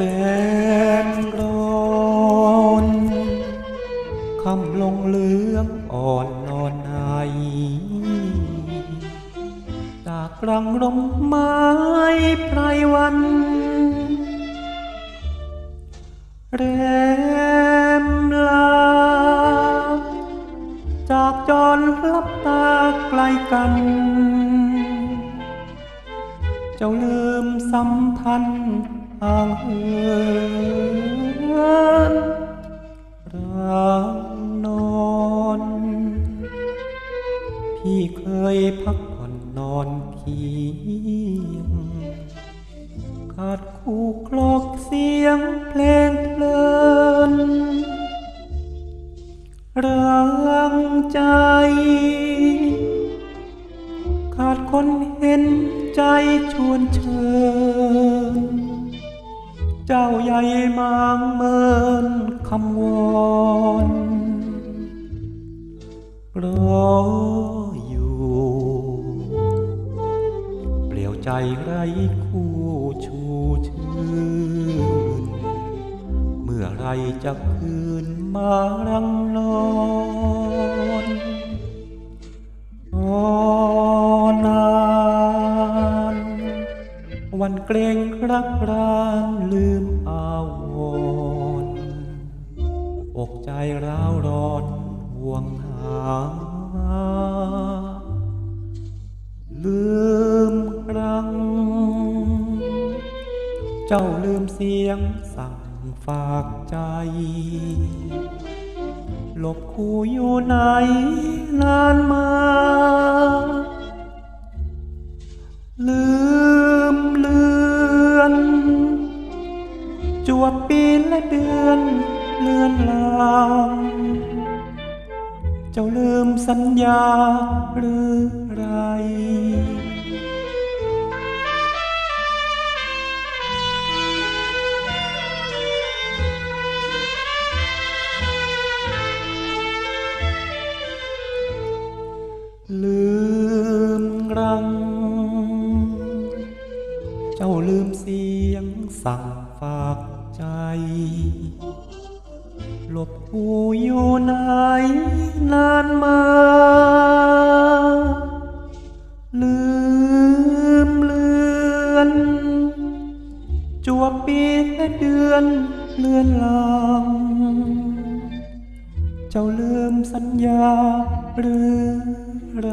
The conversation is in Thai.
แรงร้อนคำลงเหลืองอ่อนนอนในจากรังร่มไม้ไพรวันแรมลา จากจรลับตาไกลกัน เจ้าลืมสัมพันธ์ ห่างเหินรังนอน พี่เคยพักผ่อนนอนเคียงขาดคู่คลอกเสียงเพลงเพลินรังใจ ขาดคนเห็นใจชวนเชิญ จ้าใหญ่มางเมินคำวอนรออยู่ เปลี่ยวใจไรคู่ชูชื่น เมื่อไรจะคืนมารังนอน วันเกรงรักรานลืมอาวรณ์อกใจร้าวร้อนห่วงหา ลืมครั้งเจ้าลืมเสียงสั่งฝากใจ หลบคู่อยู่ไหนนานมา จวบปีและเดือนเลือนลางเจ้าลืมสัญญาหรือไร ลืมรัง เจ้าลืมเสียงสั่งฝาก ใจหลบหูอยู่ไหนนานมา ลืมเลือน จวบปีและเดือนเลือนลางเจ้าลืมสัญญาหรือไร